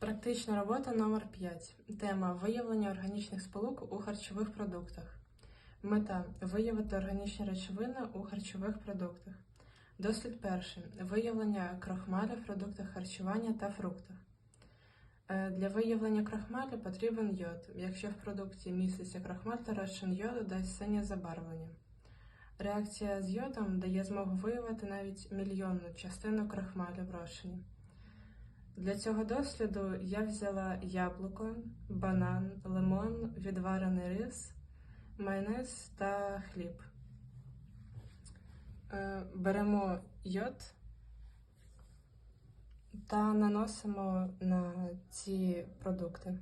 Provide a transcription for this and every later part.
Практична робота номер 5 Тема виявлення органічних сполук у харчових продуктах. Мета виявити органічні речовини у харчових продуктах. Дослід перший виявлення крохмалю в продуктах харчування та фруктах. Е, Для виявлення крохмалю потрібен йод. Якщо в продукті міститься крохмаль, то розчин йоду дасть синє забарвлення. Реакція з йодом дає змогу виявити навіть мільйонну частину крохмалю в розчині. Для цього досліду я взяла яблуко, банан, лимон, відварений рис, майонез та хліб. Е, Беремо йод та наносимо на ці продукти.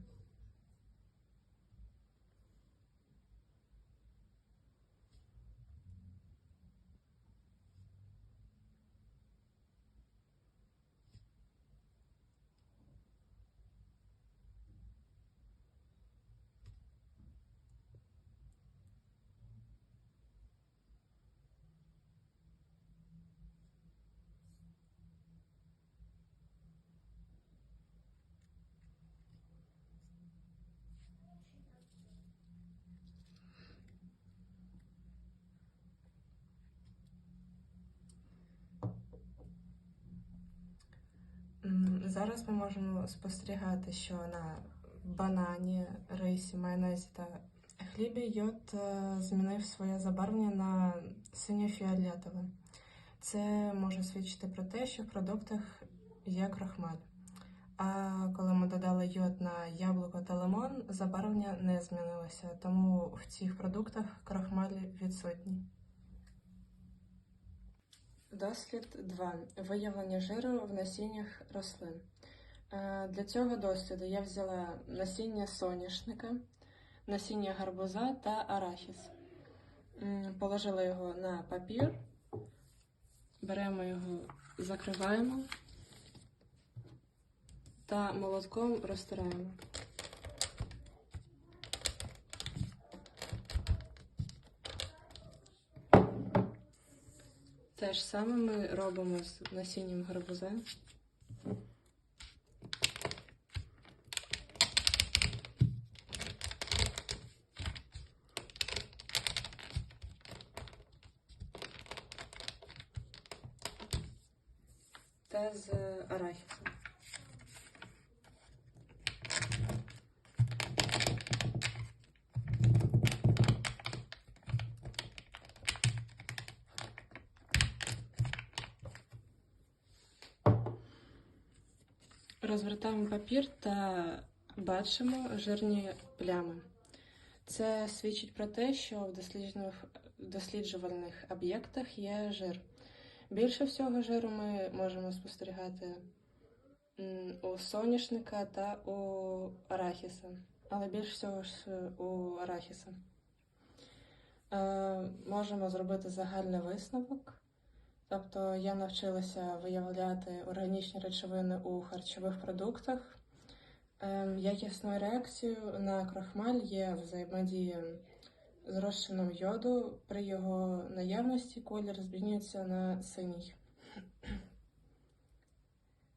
Зараз ми можемо спостерігати, що на банані, рисі, майонезі та хлібі йод е, змінив своє забарвлення на синьо-фіолетове. Це може свідчити про те, що в продуктах є крохмаль. А коли ми додали йод на яблуко та лимон, забарвлення не змінилося, тому в цих продуктах крохмаль відсутній. Дослід 2. Виявлення жиру в насіннях рослин. Е, Для цього досліду я взяла насіння соняшника, насіння гарбуза та арахіс. Положила його на папір, беремо його, закриваємо та молотком розтираємо. Те ж саме ми робимо з насінням гарбуза. Та з арахісом. Розвертаємо папір та бачимо жирні плями. Це свідчить про те, що в досліджувальних об'єктах є жир. Більше всього жиру ми можемо спостерігати у соняшника та у арахіса, але більше всього ж у арахіса. Е, можемо зробити загальний висновок. Тобто я навчилася виявляти органічні речовини у харчових продуктах. Ем, Якісною реакцією на крохмаль є взаємодія з розчином йоду. При його наявності колір змінюється на синій.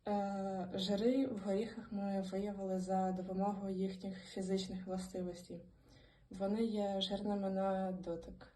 Е, Жири в горіхах ми виявили за допомогою їхніх фізичних властивостей. Вони є жирними на дотик.